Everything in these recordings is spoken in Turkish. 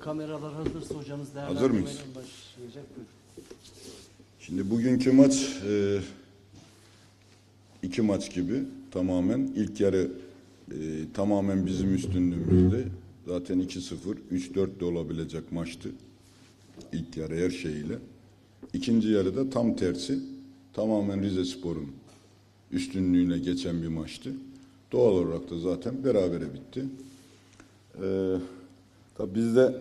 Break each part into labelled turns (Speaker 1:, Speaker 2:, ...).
Speaker 1: Kameralar hazırsa hocamız
Speaker 2: Hazır mıyız?
Speaker 1: değerlendirmeyle başlayacak. Buyurun.
Speaker 2: Şimdi bugünkü maç e, iki maç gibi tamamen ilk yarı e, tamamen bizim üstünlüğümüzde. Zaten 2-0, 3-4 de olabilecek maçtı. İlk yarı her şeyiyle. İkinci yarıda tam tersi tamamen Rize Spor'un üstünlüğüne geçen bir maçtı. Doğal olarak da zaten berabere bitti. Ee, tabii bizde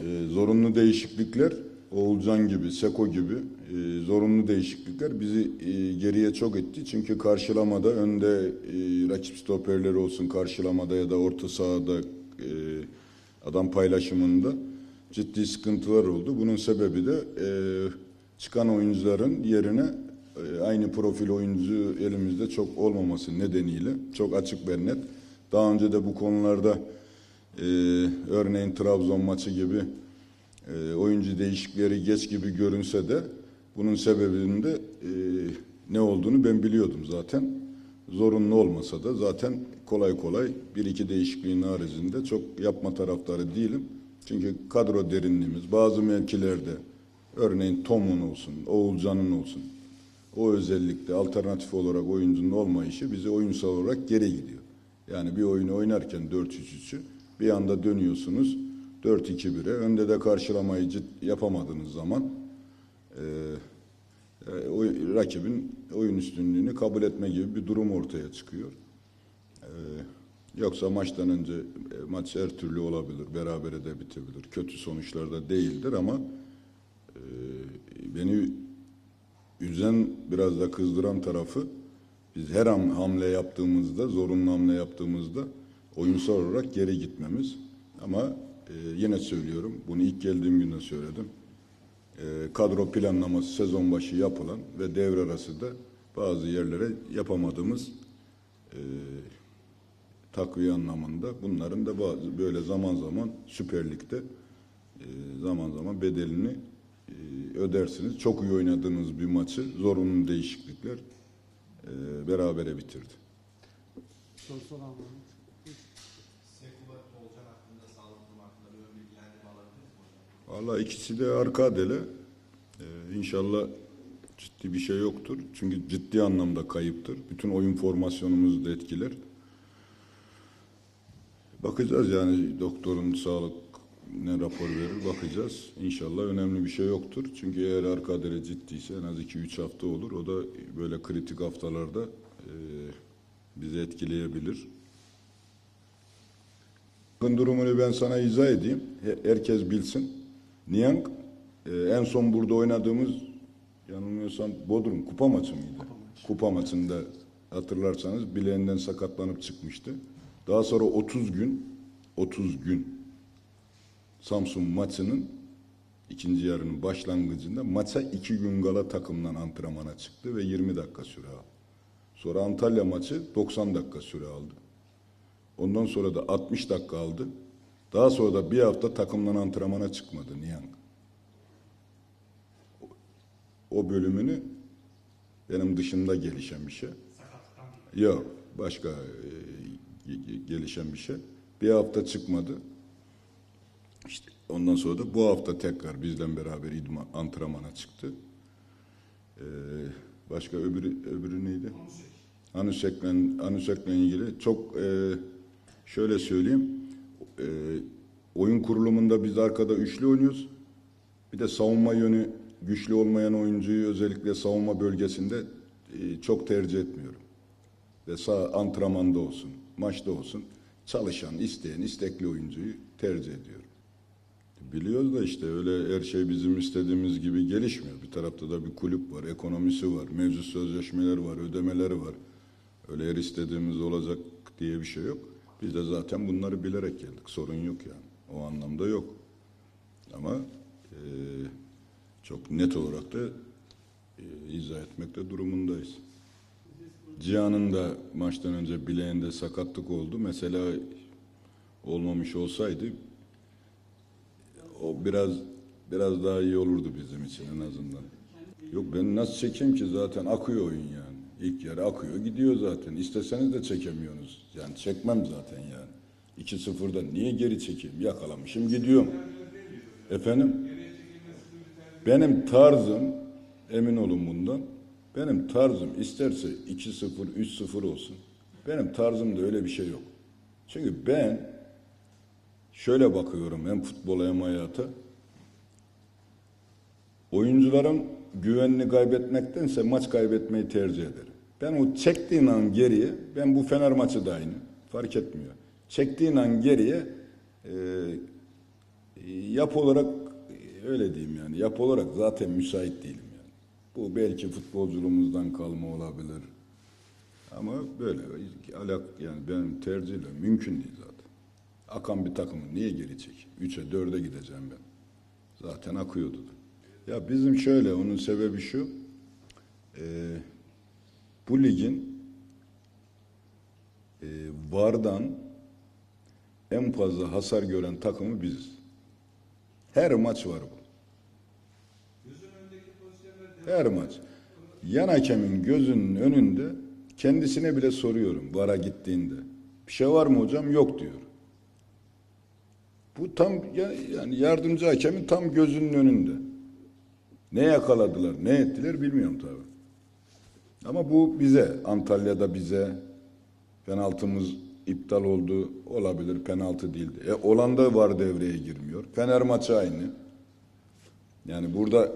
Speaker 2: e, zorunlu değişiklikler Oğulcan gibi, Seko gibi e, zorunlu değişiklikler bizi e, geriye çok etti. Çünkü karşılamada önde e, rakip stoperleri olsun karşılamada ya da orta sahada e, adam paylaşımında ciddi sıkıntılar oldu. Bunun sebebi de e, çıkan oyuncuların yerine e, aynı profil oyuncu elimizde çok olmaması nedeniyle çok açık ve net. Daha önce de bu konularda e, örneğin Trabzon maçı gibi e, oyuncu değişikleri geç gibi görünse de bunun sebebinin de e, ne olduğunu ben biliyordum zaten. Zorunlu olmasa da zaten kolay kolay bir iki değişikliğin haricinde çok yapma taraftarı değilim. Çünkü kadro derinliğimiz bazı mevkilerde örneğin Tom'un olsun, Oğulcan'ın olsun o özellikle alternatif olarak oyuncunun olmayışı bizi oyunsal olarak geri gidiyor. Yani bir oyunu oynarken 4-3-3'ü bir anda dönüyorsunuz 4-2-1'e. Önde de karşılamayı yapamadığınız zaman e, o, rakibin oyun üstünlüğünü kabul etme gibi bir durum ortaya çıkıyor. E, yoksa maçtan önce e, maç her türlü olabilir, berabere de bitebilir. Kötü sonuçlarda değildir ama e, beni üzen, biraz da kızdıran tarafı biz her hamle yaptığımızda, zorunlu hamle yaptığımızda oyunsal olarak geri gitmemiz. Ama e, yine söylüyorum, bunu ilk geldiğim günde söyledim. E, kadro planlaması sezon başı yapılan ve devre arası da bazı yerlere yapamadığımız e, takviye anlamında bunların da bazı böyle zaman zaman Süper Lig'de e, zaman zaman bedelini e, ödersiniz. Çok iyi oynadığınız bir maçı zorunlu değişiklikler e, berabere bitirdi.
Speaker 1: Soru soran?
Speaker 2: Valla ikisi de arka adele. Ee, inşallah ciddi bir şey yoktur. Çünkü ciddi anlamda kayıptır. Bütün oyun formasyonumuzu da etkiler. Bakacağız yani doktorun sağlık ne rapor verir bakacağız. İnşallah önemli bir şey yoktur. Çünkü eğer arka adele ciddiyse en az 2-3 hafta olur. O da böyle kritik haftalarda e, bizi etkileyebilir. Bakın durumunu ben sana izah edeyim. He- Herkes bilsin. Niyank e, en son burada oynadığımız yanılmıyorsam Bodrum kupa maçı mıydı? Kupa, maçında hatırlarsanız bileğinden sakatlanıp çıkmıştı. Daha sonra 30 gün 30 gün Samsun maçının ikinci yarının başlangıcında maça iki gün gala takımdan antrenmana çıktı ve 20 dakika süre aldı. Sonra Antalya maçı 90 dakika süre aldı. Ondan sonra da 60 dakika aldı. Daha sonra da bir hafta takımdan antrenmana çıkmadı Niang. O bölümünü benim dışında gelişen bir şey. Yok, başka e, ge- ge- gelişen bir şey. Bir hafta çıkmadı. İşte ondan sonra da bu hafta tekrar bizden beraber idman antrenmana çıktı. Ee, başka öbürü öbürü neydi? Anusek'le Anusek'le ilgili çok e, şöyle söyleyeyim. E, oyun kurulumunda biz arkada üçlü oynuyoruz. Bir de savunma yönü güçlü olmayan oyuncuyu özellikle savunma bölgesinde e, çok tercih etmiyorum. Ve sağ antrenmanda olsun, maçta olsun çalışan, isteyen, istekli oyuncuyu tercih ediyorum. Biliyoruz da işte öyle her şey bizim istediğimiz gibi gelişmiyor. Bir tarafta da bir kulüp var, ekonomisi var, mevcut sözleşmeler var, ödemeleri var. Öyle her istediğimiz olacak diye bir şey yok. Biz de zaten bunları bilerek geldik. Sorun yok yani. O anlamda yok. Ama eee, çok net olarak da eee, izah etmekte durumundayız. Cihan'ın da maçtan önce bileğinde sakatlık oldu. Mesela olmamış olsaydı o biraz biraz daha iyi olurdu bizim için en azından. Yok ben nasıl çekeyim ki zaten akıyor oyun yani. İlk yarı akıyor gidiyor zaten. İsteseniz de çekemiyorsunuz. Yani çekmem zaten yani. 2-0'da niye geri çekeyim? Yakalamışım gidiyorum. Efendim? Benim tarzım, emin olun bundan, benim tarzım isterse 2-0, 3-0 olsun. Benim tarzımda öyle bir şey yok. Çünkü ben şöyle bakıyorum hem futbola hem hayata. Oyuncuların güvenini kaybetmektense maç kaybetmeyi tercih ederim. Ben o çektiğin an geriye, ben bu Fener maçı da aynı, fark etmiyor. Çektiğin an geriye e, yap olarak e, öyle diyeyim yani, yap olarak zaten müsait değilim yani. Bu belki futbolculuğumuzdan kalma olabilir. Ama böyle alak yani benim tercihle mümkün değil zaten. Akan bir takımı niye geri çek? 3'e 4'e gideceğim ben. Zaten akıyordu. Ya bizim şöyle, onun sebebi şu. e, bu ligin e, VAR'dan en fazla hasar gören takımı biziz. Her maç var bu. Her maç. Yan hakemin gözünün önünde kendisine bile soruyorum VAR'a gittiğinde. Bir şey var mı hocam? Yok diyor. Bu tam ya- yani yardımcı hakemin tam gözünün önünde. Ne yakaladılar, ne ettiler bilmiyorum tabii. Ama bu bize, Antalya'da bize penaltımız iptal oldu olabilir, penaltı değildi. E, olan da var devreye girmiyor. Fener maçı aynı. Yani burada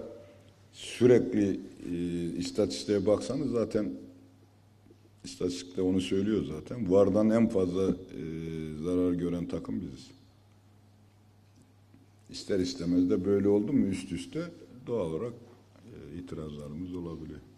Speaker 2: sürekli e, istatistiğe baksanız zaten istatistikte onu söylüyor zaten. Vardan en fazla e, zarar gören takım biziz. İster istemez de böyle oldu mu üst üste doğal olarak e, itirazlarımız olabiliyor.